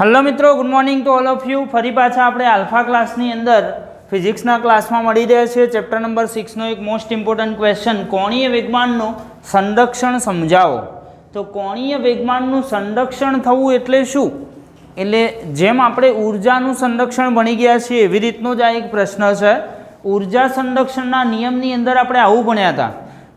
Hello મિત્રો good morning to all of you ફરી પાછા આપણે આલ્ફા ક્લાસની અંદર ફિઝિક્સના ક્લાસમાં મળી રહ્યા છે ચેપ્ટર નંબર સિક્સનો એક મોસ્ટ ઇમ્પોર્ટન્ટ ક્વેશ્ચન કોણીય વેગમાનનું સંરક્ષણ સમજાવો. તો કોણીય વેગમાનનું સંરક્ષણ થવું એટલે શું? એટલે જેમ આપણે ઉર્જાનું સંરક્ષણ ભણી ગયા છીએ, એવી રીતનો જ આ એક પ્રશ્ન છે. ઊર્જા સંરક્ષણના નિયમની અંદર આપણે આવું ભણ્યા હતા.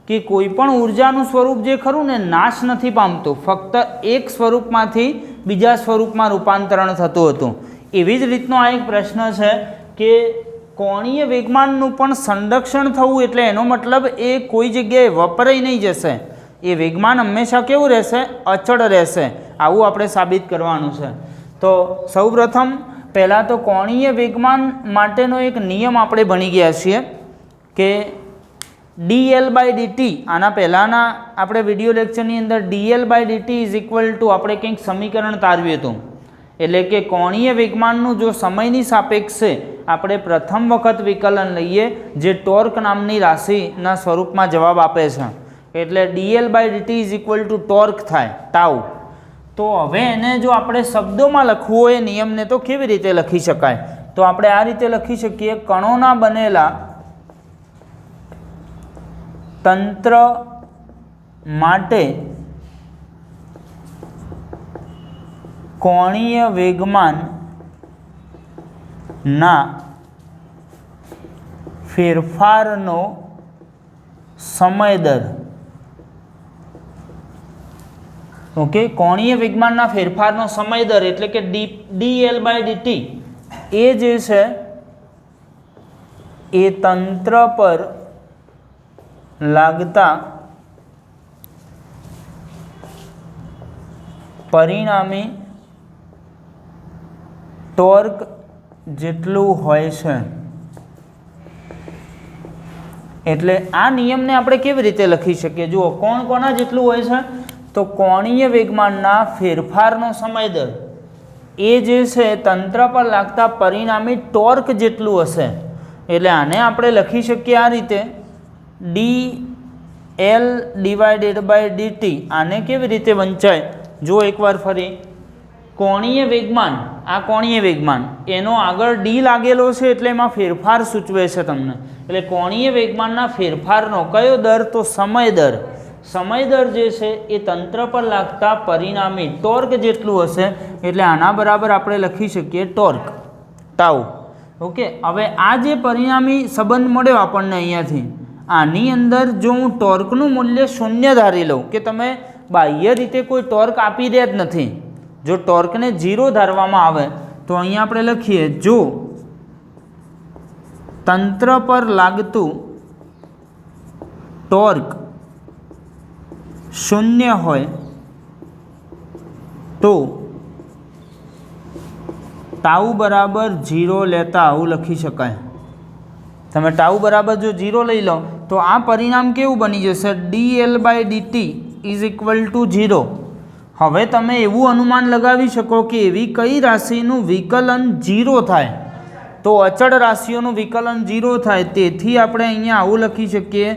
કે કોઈ પણ ઉર્જાનું સ્વરૂપ જે ખરું ને નાશ નથી પામતું, ફક્ત એક સ્વરૂપમાંથી બીજા સ્વરૂપમાં રૂપાંતરણ થતું હતું. એવી જ રીતનો આ એક પ્રશ્ન છે કે કોણીય વેગમાનનું પણ સંરક્ષણ થવું એટલે એનો મતલબ એ કોઈ જગ્યાએ વપરાઈ નહીં જશે. એ વેગમાન હંમેશા કેવું રહેશે? અચળ રહેશે. આવું આપણે સાબિત કરવાનું છે. તો સૌપ્રથમ પહેલાં તો કોણીય વેગમાન માટેનો એક નિયમ આપણે ભણી ગયા છીએ કે ડીએલ બાય ડીટી આના પહેલાંના આપણે વીડિયો લેક્ચરની અંદર DL by DT is equal to આપણે કંઈક સમીકરણ તારવ્યું હતું. એટલે કે કોણીય વેગમાનનું જો સમયની સાપેક્ષે આપણે પ્રથમ વખત વિકલન લઈએ, જે ટોર્ક નામની રાશિના સ્વરૂપમાં જવાબ આપે છે. એટલે DL by DT is equal to torque થાય ટાઉ તો હવે એને જો આપણે શબ્દોમાં લખવું હોય, નિયમને તો કેવી રીતે લખી શકાય? તો આપણે આ રીતે લખી શકીએ, કણોના બનેલા તંત્ર માટે કોણીય વેગમાન ના ફેરફારનો સમય દર ઓકે, કોણીય વેગમાનના ફેરફારનો સમય દર એટલે કે ડી, ડીએલ બાય ડીટી. એ જે છે, એ તંત્ર પર લાગતા પરિણામી ટોર્ક જેટલું હોય છે. એટલે આ નિયમને આપણે કેવી રીતે લખી શકીએ? જુઓ, કોણ કોના જેટલું હોય છે, તો કોણીય વેગમાનના ફેરફારનો સમય દર. એ જે છે, તંત્ર પર લાગતા પરિણામી ટોર્ક જેટલું હશે. એટલે આને આપણે લખી શકીએ આ રીતે. D L divided by DT આને કેવી રીતે વંચાય? જો એકવાર ફરી. કોણીય વેગમાન, આ કોણીય વેગમાન, એનો આગળ ડી લાગેલો છે એટલે એમાં ફેરફાર સૂચવે છે તમને. એટલે કોણીય વેગમાનના ફેરફારનો કયો દર? તો સમય દર. સમય દર જે છે એ તંત્ર પર લાગતા પરિણામી ટોર્ક જેટલું હશે, એટલે આના બરાબર આપણે લખી શકીએ ટોર્ક. ટાઉ ઓકે, હવે આ જે પરિણામી સંબંધ મળ્યો આપણને અહીંયાથી આની અંદર જો હું ટોર્કનું મૂલ્ય શૂન્ય ધારી લઉં કે તમે બાહ્ય રીતે કોઈ ટોર્ક આપી રહ્યા જ નથી. જો ટોર્કને ઝીરો ધારવામાં આવે, તો અહીંયા આપણે લખીએ, જો તંત્ર પર લાગતું ટોર્ક શૂન્ય હોય, તો ટાઉ બરાબર ઝીરો લેતા આવું લખી શકાય. તમે ટાઉ બરાબર જો ઝીરો લઈ લો તો આ પરિણામ કેવું બની જશે? D L by DT is equal to zero હવે તમે એવું અનુમાન લગાવી શકો કે એવી કઈ રાશિનું વિકલન ઝીરો થાય. તો અચળ રાશિઓનું વિકલન ઝીરો થાય. તેથી આપણે અહીંયા આવું લખી શકીએ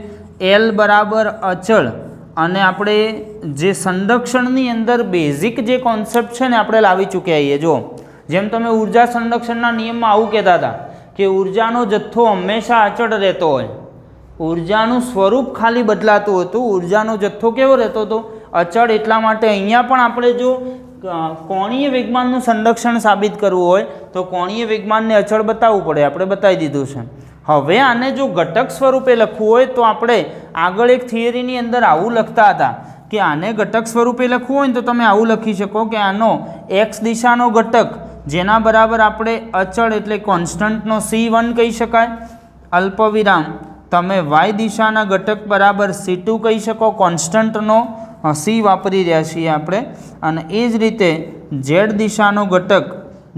એલ બરાબર અચળ. અને આપણે જે સંરક્ષણની અંદર બેઝિક જે કોન્સેપ્ટ છે ને આપણે લાવી ચૂક્યા છીએ. જો જેમ તમે ઊર્જા સંરક્ષણના નિયમમાં આવું કહેતા હતા કે ઉર્જાનો જથ્થો હંમેશા અચળ રહેતો હોય. ઉર્જાનું સ્વરૂપ ખાલી બદલાતું હતું. ઉર્જાનો જથ્થો કેવો રહેતો હતો? અચળ એટલા માટે અહીંયા પણ આપણે જો કોણીય વેગમાનનું સંરક્ષણ સાબિત કરવું હોય, તો કોણીય વેગમાનને અચળ બતાવવું પડે. આપણે બતાવી દીધું છે. હવે આને જો ઘટક સ્વરૂપે લખવું હોય, તો આપણે આગળ એક થિયરીની અંદર આવું લખતા હતા કે આને ઘટક સ્વરૂપે લખવું હોય તો તમે આવું લખી શકો કે આનો એક્સ દિશાનો ઘટક, જેના બરાબર આપણે અચળ એટલે કોન્સ્ટન્ટનો સી વન કહી શકાય, અલ્પવિરામ. તમે વાય દિશાના ઘટક બરાબર સી ટુ કહી શકો, કોન્સ્ટન્ટનો સી વાપરી રહ્યા છીએ આપણે. અને એ જ રીતે ઝેડ દિશાનો ઘટક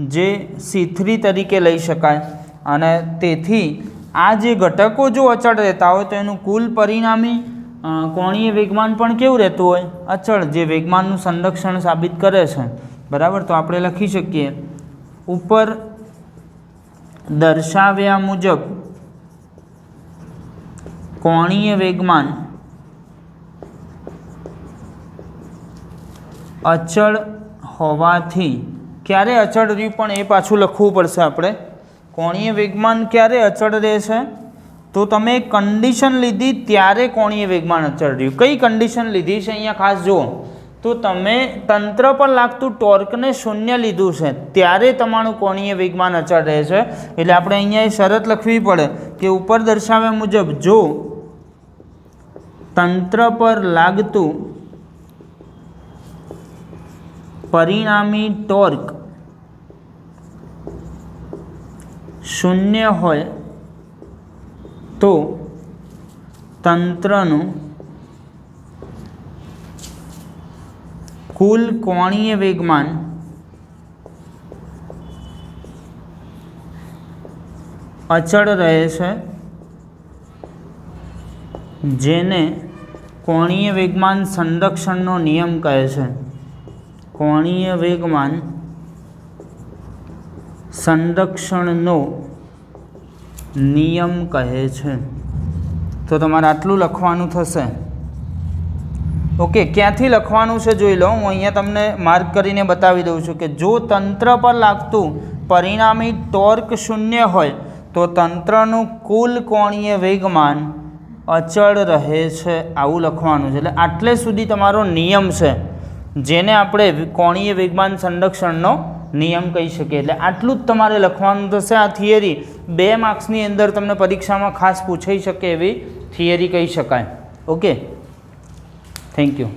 જે સી થ્રી તરીકે લઈ શકાય. અને તેથી આ જે ઘટકો જો અચળ રહેતા હોય તો એનું કુલ પરિણામી કોણીય વેગમાન પણ કેવું રહેતું હોય? અચળ, જે વેગમાનનું સંરક્ષણ સાબિત કરે છે. બરાબર? તો આપણે લખી શકીએ. ઉપર દર્શાવ્યા મુજબ કોણીય વેગમાન અચળ હોવાથી, ક્યારે અચળ રહ્યું પણ એ પાછું લખવું પડશે આપણે. કોણીય વેગમાન ક્યારે અચળ રહેશે? તો તમે કન્ડિશન લીધી ત્યારે કોણીય વેગમાન અચળ રહ્યું. કઈ કન્ડિશન લીધી છે અહીંયા ખાસ જુઓ. તો તમે તંત્ર પર લાગતું ટોર્કને શૂન્ય લીધું છે, ત્યારે તમારું કોણીય વેગમાન અચળ રહે છે એટલે આપણે અહીંયા એ શરત લખવી પડે કે ઉપર દર્શાવ્યા મુજબ જો તંત્ર પર લાગતું પરિણામી ટોર્ક શૂન્ય હોય તો તંત્રનું કુલ કોણીય વેગમાન અચળ રહે છે. જેને કોણીય વેગમાન સંરક્ષણનો નિયમ કહે છે. કોણીય વેગમાન સંરક્ષણનો નિયમ કહે છે. તો તમારે આટલું લખવાનું થશે. ઓકે ક્યાંથી લખવાનું છે જોઈ લો, હું અહીંયા તમને માર્ક કરીને બતાવી દઉં છું કે જો તંત્ર પર લાગતું પરિણામી ટોર્ક શૂન્ય હોય, તો તંત્રનું કુલ કોણીય વેગમાન અચળ રહે છે આવું લખવાનું છે. એટલે આટલે સુધી તમારો નિયમ છે, જેને આપણે કોણીય વેગમાન સંરક્ષણનો નિયમ કહી શકીએ. એટલે આટલું જ તમારે લખવાનું થશે. આ થિયરી બે માર્ક્સની અંદર તમને પરીક્ષામાં ખાસ પૂછાઈ શકે એવી થિયરી કહી શકાય. ઓકે? Thank you.